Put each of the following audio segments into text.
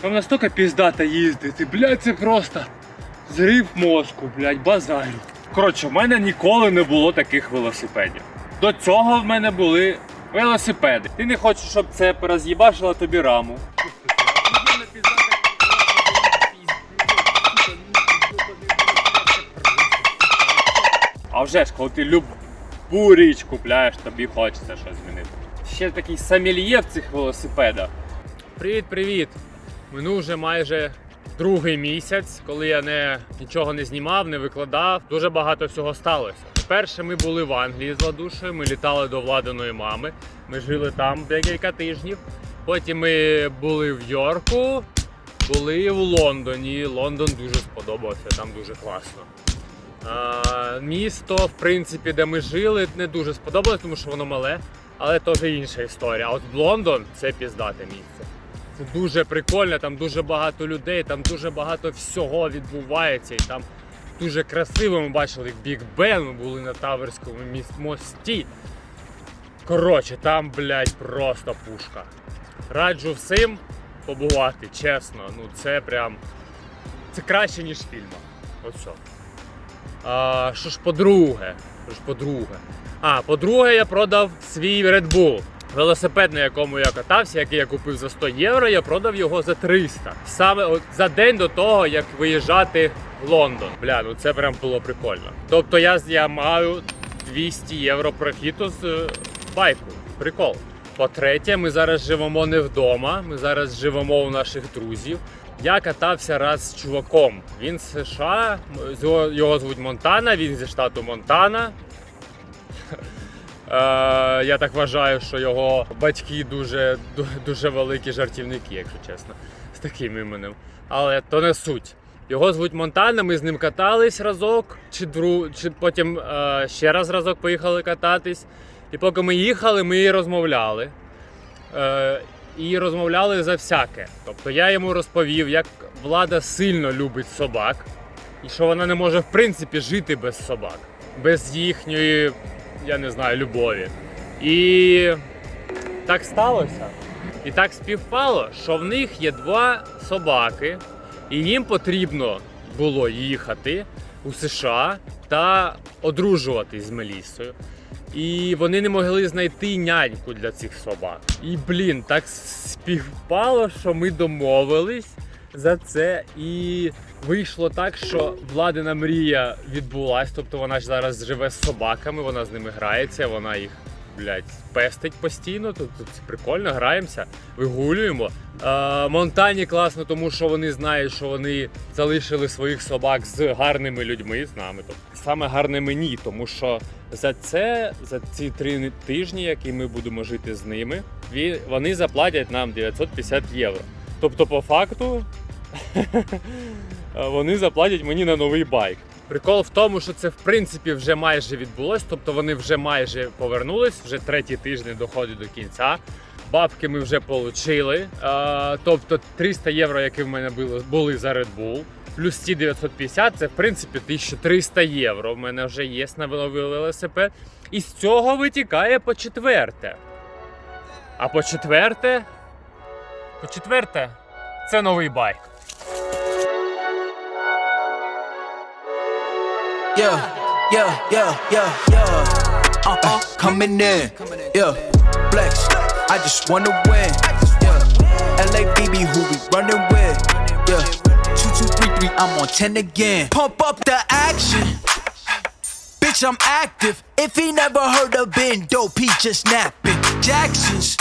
Там настільки піздата їздити, блядь, це просто зрив мозку, блядь, базарю. Коротше, в мене ніколи не було таких велосипедів. До цього в мене були велосипеди. Ти не хочеш, щоб це пороз'їбашило тобі раму. А вже ж, коли ти любу річ купляєш, тобі хочеться щось змінити. Ще такий самільє в цих велосипедах. Привіт, привіт! Минув вже майже другий місяць, коли я не нічого не знімав, не викладав. Дуже багато всього сталося. Перше, ми були в Англії з Ладушею, ми літали до владаної мами. Ми жили там декілька тижнів. Потім ми були в Йорку, були в Лондоні. Лондон дуже сподобався, там дуже класно. А, місто, в принципі, де ми жили, не дуже сподобалось, тому що воно мале, але теж інша історія. А от Лондон це піздате місце. Дуже прикольно, там дуже багато людей, там дуже багато всього відбувається. І там дуже красиво ми бачили Біг Бен, ми були на Таверському мості. Коротше, там, блядь, просто пушка. Раджу всім побувати, чесно. Ну це прям. Це краще, ніж в фільмах. А, що ж по-друге? Що ж по-друге? А, по-друге, я продав свій Red Bull. Велосипед, на якому я катався, який я купив за 100 євро, я продав його за 300. Саме от за день до того, як виїжджати в Лондон. Бля, ну це прям було прикольно. Тобто я, я маю 200 євро профіту з е, байку. Прикол. По-третє, ми зараз живемо не вдома, ми зараз живемо у наших друзів. Я катався раз з чуваком. Він з США, його, його звуть Монтана, він зі штату Монтана. Е, я так вважаю, що його батьки дуже, дуже великі жартівники, якщо чесно, з таким іменем. Але то не суть. Його звуть Монтана, ми з ним катались разок, чи, дру, чи потім е, ще раз разок поїхали кататись. І поки ми їхали, ми і розмовляли. Е, і розмовляли за всяке. Тобто я йому розповів, як влада сильно любить собак, і що вона не може в принципі жити без собак, без їхньої, я не знаю, любові. І так сталося. І так співпало, що в них є два собаки, і їм потрібно було їхати у США та одружуватись з Мелісою. І вони не могли знайти няньку для цих собак. І блін, так співпало, що ми домовились за це. І вийшло так, що владина мрія відбулась. Тобто вона ж зараз живе з собаками, вона з ними грається, вона їх. Блять, пестить постійно, тут, тут прикольно, граємося, вигулюємо. Е, Монтані класно, тому що вони знають, що вони залишили своїх собак з гарними людьми, з нами. Тобто саме гарне мені, тому що за це, за ці три тижні, які ми будемо жити з ними, вони заплатять нам 950 євро. Тобто, по факту, вони заплатять мені на новий байк. Прикол в тому, що це в принципі вже майже відбулось, тобто вони вже майже повернулись, вже третій тиждень доходить до кінця. Бабки ми вже отримали. Тобто 300 євро, які в мене були, за Red Bull, плюс ці 950, це в принципі 1300 євро. В мене вже є на новий велосипед. І з цього витікає по четверте. А по четверте. По четверте, це новий байк. Yeah, yeah, yeah, yeah, yeah. Uh uh, coming in. Yeah, flex. I just wanna win. Yeah, LA BB, who we running with? Yeah, two two three three. I'm on ten again. Pump up the action. Bitch, I'm active. If he never heard of Ben Dope, he just napping. Jackson's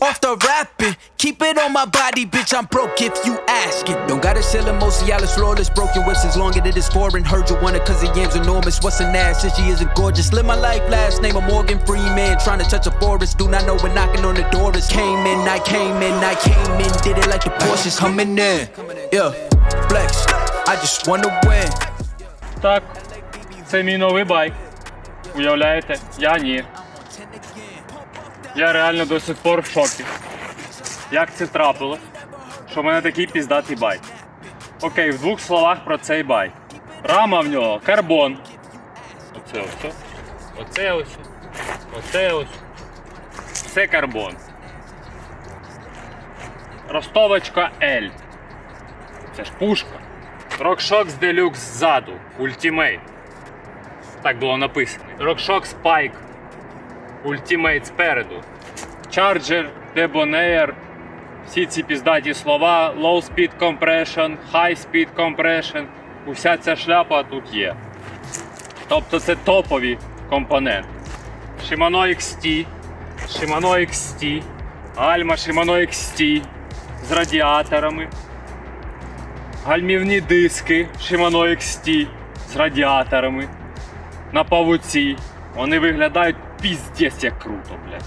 off the rapping. Keep it on my body, bitch. I'm broke if you ask it. Don't gotta sell him, Cialis flawless. Broken whips as long as it is foreign. Heard you want it cause the yam's enormous. What's an ass? Since she isn't gorgeous. Live my life, last name of Morgan Freeman. Trying to touch a forest. Do not know when knocking on the door is. Came in, I came in, I came in. Did it like the Porsches coming in. Yeah, flex. I just wanna win. Так, це мій новий байк. Уявляєте? Я ні. Я реально до сих пор в шокі. Як це трапилось, що в мене такий піздатий байк. Окей, в двох словах про цей байк. Рама в нього карбон. Оце ось. Оце ось. Оце ось. Це карбон. Ростовочка L. Це ж пушка. RockShox Deluxe ззаду. Ultimate. Так було написано. RockShox Spike. Ultimate спереду. Charger, Debonair. Всі ці піздаті слова. Low Speed Compression, High Speed Compression. Уся ця шляпа тут є. Тобто це топові компоненти. Shimano XT, Shimano XT, гальма Shimano XT з радіаторами, гальмівні диски Shimano XT з радіаторами на павуці. Вони виглядають піздець як круто, блядь.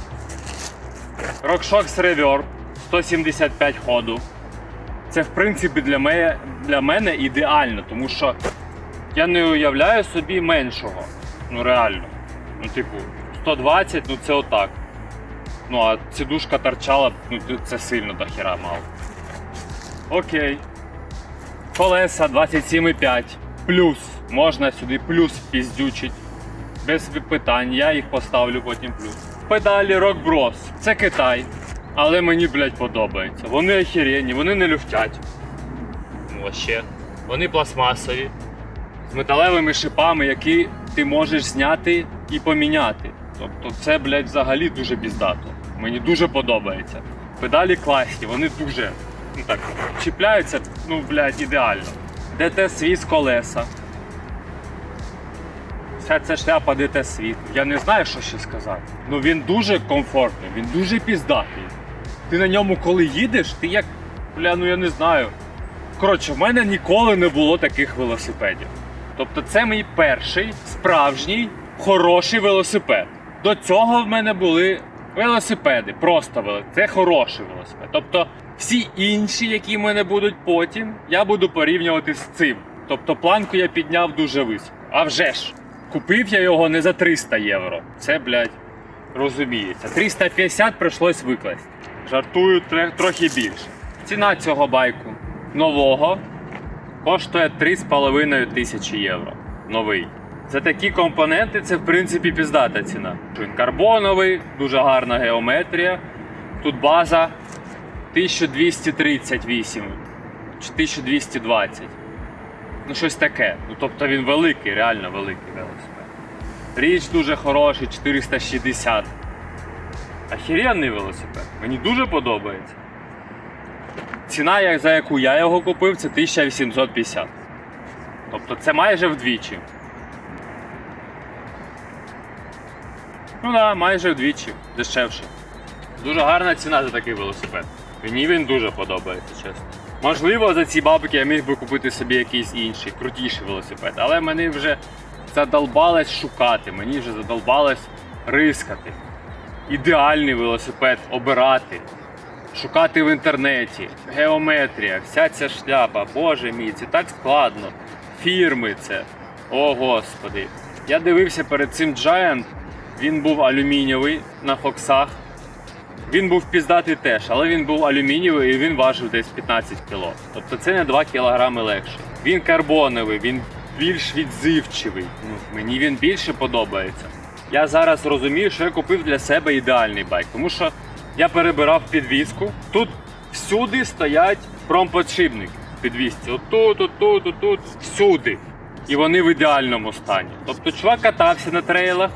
RockShox Reverb 175 ходу. Це в принципі для мене, для мене ідеально, тому що я не уявляю собі меншого. Ну реально. Ну, типу, 120, ну це отак. Ну, а сідушка торчала, ну це сильно до хіра мало. Окей. Колеса 27,5. Плюс. Можна сюди плюс піздючить. Без питань, я їх поставлю потім плюс. Педалі Rock Bros. Це Китай. Але мені, блядь, подобається. Вони охеренні, вони не люфтять. Ну, вообще. Вони пластмасові з металевими шипами, які ти можеш зняти і поміняти. Тобто це, блядь, взагалі дуже піздато. Мені дуже подобається. Педалі класні, вони дуже ну так, чіпляються, ну, блядь, ідеально. ДТ світ колеса. Вся ця шляпа ДТ світ. Я не знаю, що ще сказати. Ну він дуже комфортний, він дуже піздатий. Ти на ньому, коли їдеш, ти як, бля, ну я не знаю. Коротше, в мене ніколи не було таких велосипедів. Тобто це мій перший справжній хороший велосипед. До цього в мене були велосипеди, просто велосипед. Це хороший велосипед. Тобто всі інші, які в мене будуть потім, я буду порівнювати з цим. Тобто планку я підняв дуже високо. А вже ж, купив я його не за 300 євро. Це, блядь, розуміється. 350 прийшлось викласти. Жартую трохи більше. Ціна цього байку нового коштує 3,5 тисячі євро. Новий. За такі компоненти це в принципі піздата ціна. Він карбоновий, дуже гарна геометрія. Тут база 1238 чи 1220. Ну, щось таке. Ну, тобто він великий, реально великий велосипед. Річ дуже хороший, 460. Охеренний велосипед. Мені дуже подобається. Ціна, за яку я його купив, це 1850. Тобто це майже вдвічі. Ну так, да, майже вдвічі, дешевше. Дуже гарна ціна за такий велосипед. Мені він дуже подобається, чесно. Можливо, за ці бабки я міг би купити собі якийсь інший, крутіший велосипед, але мені вже задолбалось шукати, мені вже задолбалось рискати. Ідеальний велосипед обирати, шукати в інтернеті, геометрія, вся ця шляпа, боже мій, це так складно. Фірми це. О господи. Я дивився перед цим Giant, він був алюмінієвий на фоксах. Він був піздатий теж, але він був алюмінієвий і він важив десь 15 кг. Тобто це не 2 кг легше. Він карбоновий, він більш відзивчивий. Ну, мені він більше подобається. Я зараз розумію, що я купив для себе ідеальний байк, тому що я перебирав підвіску. Тут всюди стоять промподшипники підвісці. Отут, отут, отут, всюди. І вони в ідеальному стані. Тобто чувак катався на трейлах,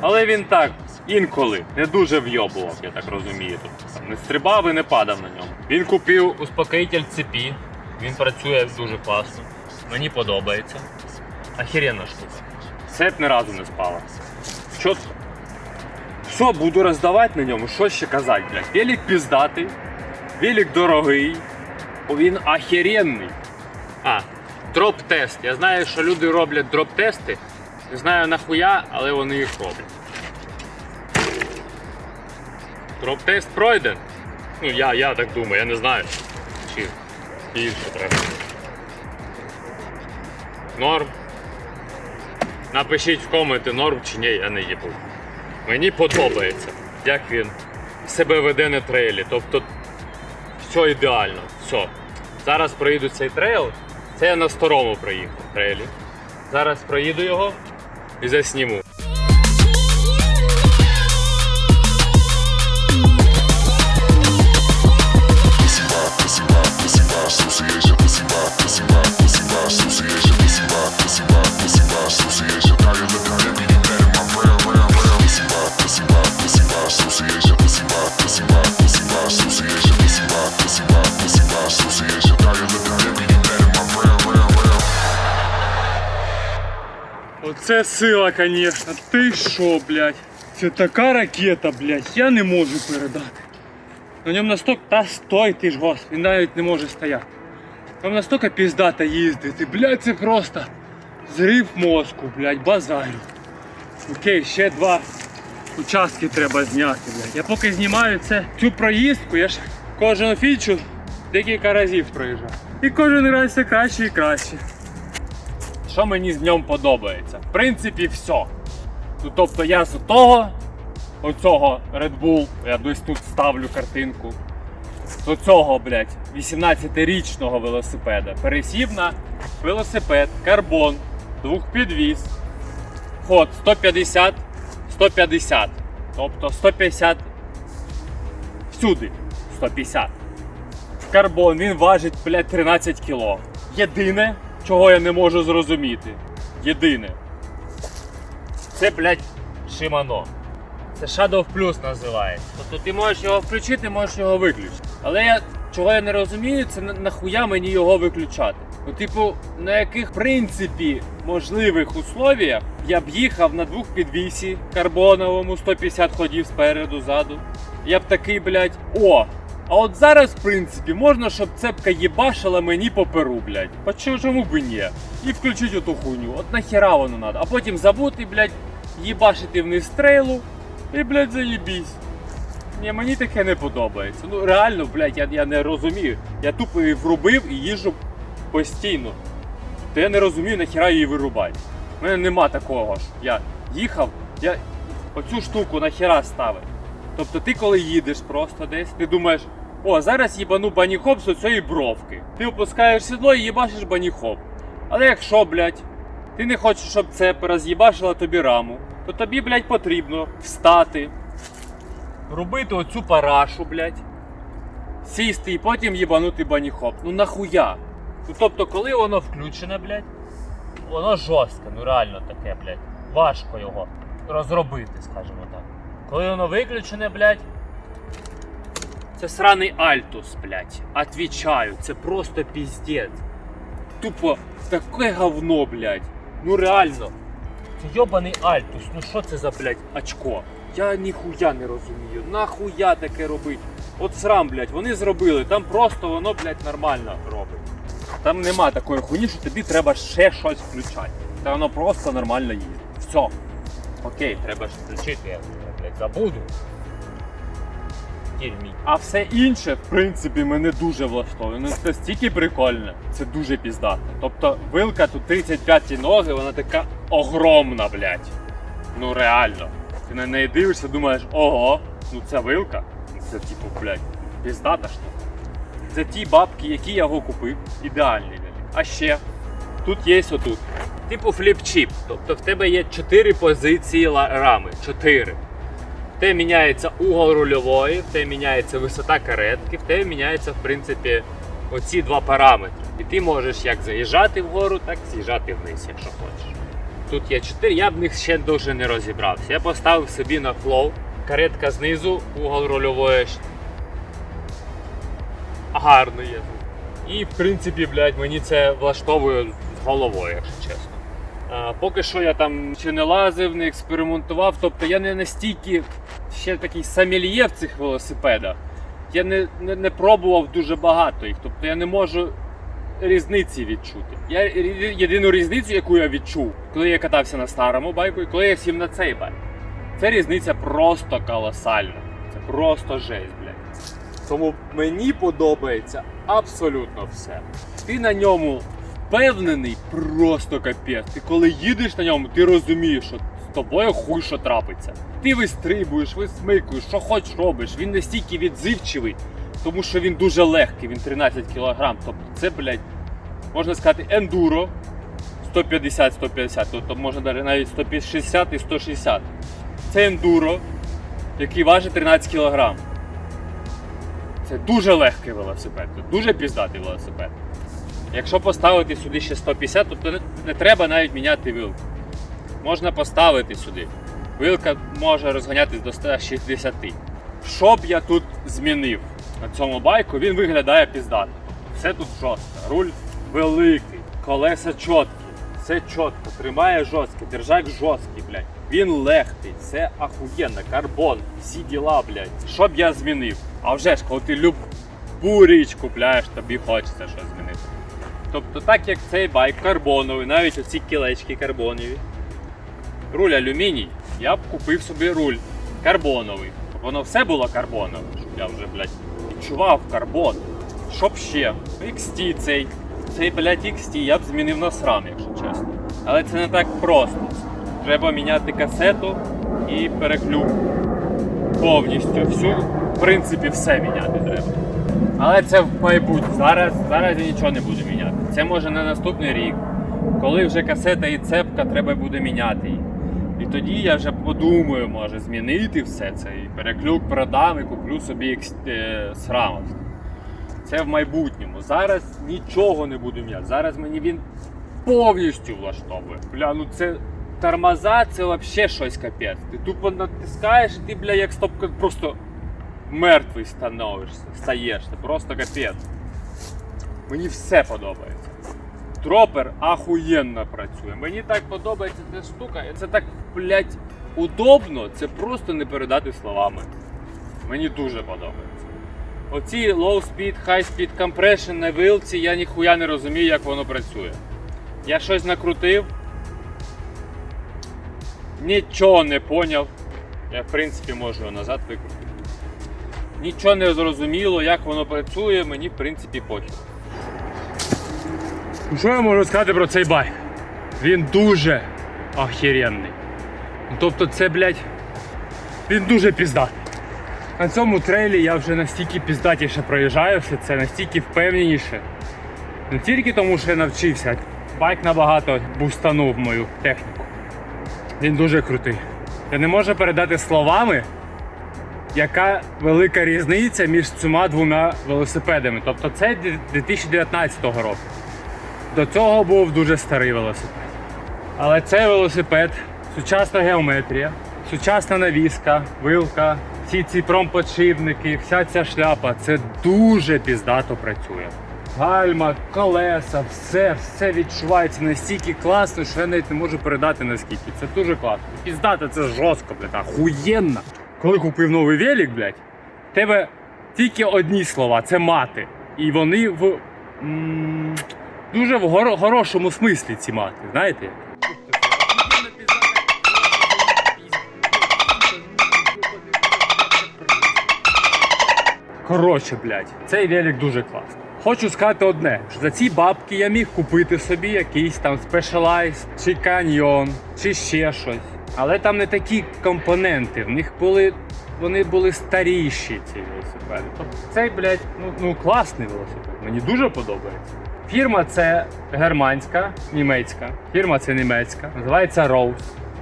але він так інколи не дуже вйобував, я так розумію. Тобто, там, не стрибав і не падав на ньому. Він купив успокоїтель цепі. Він працює дуже класно. Мені подобається. Охеренна штука. Цеп ні разу не спала. Чітко. Все, буду роздавати на ньому, що ще казати, блядь. Велик піздатий, велик дорогий, він охеренний. А, дроп-тест. Я знаю, що люди роблять дроп-тести. Не знаю нахуя, але вони їх роблять. Дроп-тест пройден. Ну, я, я так думаю, я не знаю. Чи інше треба. Норм. Напишіть в коменти, норм чи ні, я не їбу. Мені подобається, як він себе веде на трейлі. Тобто все ідеально. Все. Зараз проїду цей трейл. Це я на старому проїхав трейлі. Зараз проїду його і засніму. Це сила, звісно. Ти що, блядь? Це така ракета, блядь, я не можу передати. На ньому настільки, та стой ти ж гос, він навіть не може стояти. Там настільки піздата їздити, блядь, це просто зрив мозку, блядь, базарю. Окей, ще два участки треба зняти, блядь. Я поки знімаю це, цю проїздку, я ж кожну фічу декілька разів проїжджав. І кожен раз все краще і краще. Що мені з ньому подобається? В принципі, все. Ну, тобто я з того, оцього Red Bull, я десь тут ставлю картинку. З цього, блядь, 18-річного велосипеда. Пересів на велосипед, карбон, двохпідвіз. Ход 150, 150. Тобто 150 всюди. 150. Карбон, він важить, блядь, 13 кіло. Єдине, чого я не можу зрозуміти. Єдине. Це, блядь, Шимано. Це Shadow Plus називається. Тобто ти можеш його включити, можеш його виключити. Але я чого я не розумію, це нахуя мені його виключати. Ну, типу, на яких принципі можливих условіях я б їхав на двох підвісі карбоновому 150 ходів спереду, ззаду. Я б такий, блядь, о! А от зараз, в принципі, можна, щоб цепка їбашила мені по перу, блядь. По чому- би ні? І включить оту хуйню. От нахера воно надо. А потім забути, блядь, їбашити вниз стрелу і, блядь, заїбісь. Ні, мені таке не подобається. Ну реально, блядь, я, я не розумію. Я тупо її врубив і їжджу постійно. То я не розумію, нахіра її вирубати. У мене нема такого ж. Я їхав, я оцю штуку нахіра ставив. Тобто ти коли їдеш просто десь, ти думаєш, о, зараз їбану баніхоп з цієї бровки. Ти опускаєш сідло і їбашиш баніхоп. Але якщо, блядь, ти не хочеш, щоб це роз'їбашило тобі раму, то тобі, блядь, потрібно встати, робити оцю парашу, блядь, сісти і потім їбанути баніхоп. Ну нахуя? Ну тобто, коли воно включене, блядь, воно жорстке, ну реально таке, блядь. Важко його розробити, скажімо так. Коли воно виключене, блядь. Це сраний Альтус, блядь. Отвічаю, це просто піздець. Тупо таке говно, блядь. Ну реально. Це йобаний Альтус. Ну що це за, блядь, очко? Я ніхуя не розумію. Нахуя таке робить? От срам, блядь, вони зробили, там просто воно, блядь, нормально робить. Там нема такої хуйні, що тобі треба ще щось включати. Та воно просто нормально їздить. Все. Окей, треба ж включити, блядь, забуду. А все інше, в принципі, мене дуже влаштовує. Ну це стільки прикольне, це дуже піздато. Тобто вилка тут 35 ноги, вона така огромна, блядь. Ну реально. Ти на неї дивишся, думаєш, ого, ну це вилка. Це типу, блядь, піздата штука. Це ті бабки, які я його купив, ідеальні велик. А ще тут є отут. Типу фліп-чіп. Тобто в тебе є 4 позиції рами. 4. Тебе міняється угол рульової, в тебе міняється висота каретки, в тебе міняється, в принципі, оці два параметри. І ти можеш як заїжджати вгору, так і з'їжджати вниз, якщо хочеш. Тут є 4, я б них ще дуже не розібрався. Я поставив собі на флоу. Каретка знизу, угол рульової гарно є. І в принципі, блядь, мені це влаштовує головою, якщо чесно. Поки що я там ще не лазив, не експериментував. Тобто я не настільки ще такий самельє в цих велосипедах. Я не, не, не пробував дуже багато їх. Тобто я не можу різниці відчути. Я єдину різницю, яку я відчув, коли я катався на старому байку і коли я сів на цей байк. Це різниця просто колосальна. Це просто жесть, блядь. Тому мені подобається абсолютно все. Ти на ньому впевнений, просто капець. Ти коли їдеш на ньому, ти розумієш, що з тобою хуй що трапиться. Ти вистрибуєш, висмикуєш, що хоч робиш. Він настільки відзивчивий, тому що він дуже легкий, він 13 кг. Тобто це, блядь, можна сказати, ендуро 150-150, тобто можна навіть навіть 160 і 160. Це ендуро, який важить 13 кг. Це дуже легкий велосипед, дуже піздатий велосипед. Якщо поставити сюди ще 150, то не, не треба навіть міняти вилку. Можна поставити сюди. Вилка може розганятись до 160. Що б я тут змінив на цьому байку, він виглядає піздато. Все тут жорстко. Руль великий, колеса чіткі, все чітко, тримає жорстко, держак жорсткий, блядь. Він легкий, це ахуєнно, карбон, всі діла, блядь. Що б я змінив? А вже ж, коли ти любу річ купляєш, тобі хочеться щось змінити. Тобто, так як цей байк карбоновий, навіть оці кілечки карбонові, руль алюміній, я б купив собі руль карбоновий. Воно все було карбонове, щоб я вже, блядь, відчував карбон. Щоб ще? XT цей. Цей, блядь, XT я б змінив на срам, якщо чесно. Але це не так просто. Треба міняти касету і переклюк. Повністю всю, в принципі, все міняти треба. Але це в майбутнє. Зараз, зараз я нічого не буду міняти. Це може на наступний рік, коли вже касета і цепка треба буде міняти їх. І тоді я вже подумаю, може змінити все це. І переклюк продам і куплю собі е. Це в майбутньому. Зараз нічого не буду міняти. Зараз мені він повністю влаштовує. Бля, ну це тормоза, це взагалі щось капець. Ти тупо натискаєш, і ти, бля, як стопка просто мертвий становишся, стаєш. Це просто капець. Мені все подобається. Дропер ахуєнно працює. Мені так подобається ця штука. Це так, блядь, удобно, це просто не передати словами. Мені дуже подобається. Оці low speed, high speed compression на вилці, я ніхуя не розумію, як воно працює. Я щось накрутив. Нічого не поняв. Я в принципі можу його назад викрутити. Нічого не зрозуміло, як воно працює, мені в принципі похер. Що я можу сказати про цей байк? Він дуже охеренний. Ну, Тобто це, блядь, він дуже піздатий. На цьому трейлі я вже настільки піздатіше проїжджаю все це, настільки впевненіше. Не тільки тому, що я навчився, байк набагато бустанув мою техніку. Він дуже крутий. Я не можу передати словами, яка велика різниця між цими двома велосипедами. Тобто це 2019 року. До цього був дуже старий велосипед. Але цей велосипед, сучасна геометрія, сучасна навіска, вилка, всі ці промподшипники, вся ця шляпа, це дуже піздато працює. Гальма, колеса, все, все відчувається настільки класно, що я навіть не можу передати наскільки. Це дуже класно. Піздато, це жорстко, блядь, ахуєнно. Коли купив новий велик, блядь, тебе тільки одні слова це мати. І вони в дуже в горо- хорошому смислі ці мати, знаєте? Коротше, блядь, цей велик дуже класний. Хочу сказати одне: що за ці бабки я міг купити собі якийсь там Specialized, чи каньйон, чи ще щось. Але там не такі компоненти. В них були. Вони були старіші, ці велосипеди. Тобто цей, блядь, ну, ну класний велосипед. Мені дуже подобається. Фірма це германська, німецька. Фірма це німецька. Називається Rose.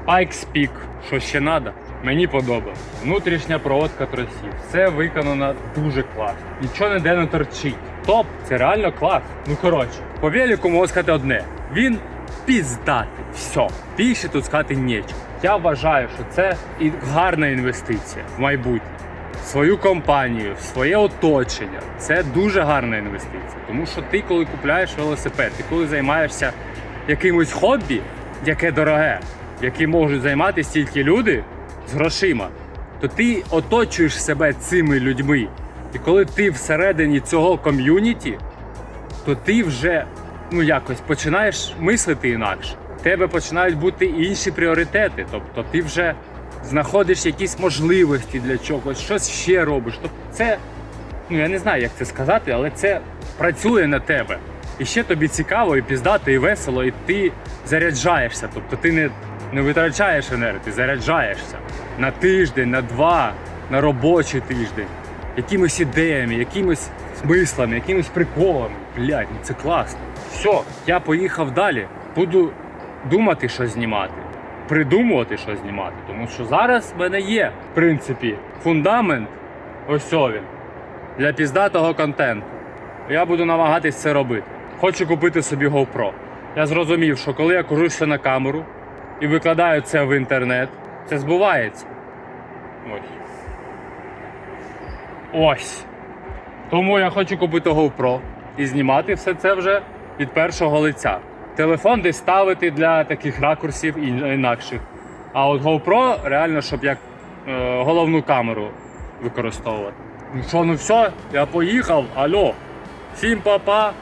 Pikes Peak. Що ще треба? Мені подобається. Внутрішня проводка тросів. Все виконано дуже класно. Нічого ніде не торчить. Топ, це реально клас. Ну коротше, по велику можу сказати одне. Він піздатий. Все. Більше тут сказати нічого. Я вважаю, що це гарна інвестиція в майбутнє. Свою компанію, своє оточення. Це дуже гарна інвестиція. Тому що ти, коли купляєш велосипед, ти коли займаєшся якимось хобі, яке дороге, яким можуть займатися тільки люди з грошима, то ти оточуєш себе цими людьми. І коли ти всередині цього ком'юніті, то ти вже ну якось починаєш мислити інакше. В тебе починають бути інші пріоритети. Тобто ти вже знаходиш якісь можливості для чогось, щось ще робиш. Тобто це, ну я не знаю, як це сказати, але це працює на тебе. І ще тобі цікаво, і піздато, і весело, і ти заряджаєшся. Тобто ти не, не витрачаєш енергію, ти заряджаєшся на тиждень, на два, на робочий тиждень, якимись ідеями, якимись смислами, якимись приколами. Блядь, ну це класно. Все, я поїхав далі. Буду думати, що знімати, придумувати, що знімати. Тому що зараз в мене є, в принципі, фундамент, ось він, для піздатого контенту. Я буду намагатись це робити. Хочу купити собі GoPro. Я зрозумів, що коли я кружуся на камеру і викладаю це в інтернет, це збувається. Ось. Ось. Тому я хочу купити GoPro і знімати все це вже від першого лиця. Телефон десь ставити для таких ракурсів і інакших. А от GoPro реально, щоб як е, головну камеру використовувати. Ну що, ну все, я поїхав, алло. Всім папа.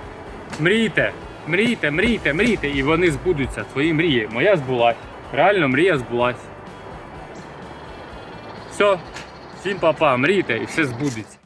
Мрійте, мрійте, мрійте, мрійте, і вони збудуться. Твої мрії. Моя збулась. Реально, мрія збулась. Все, всім папа, мрійте і все збудеться.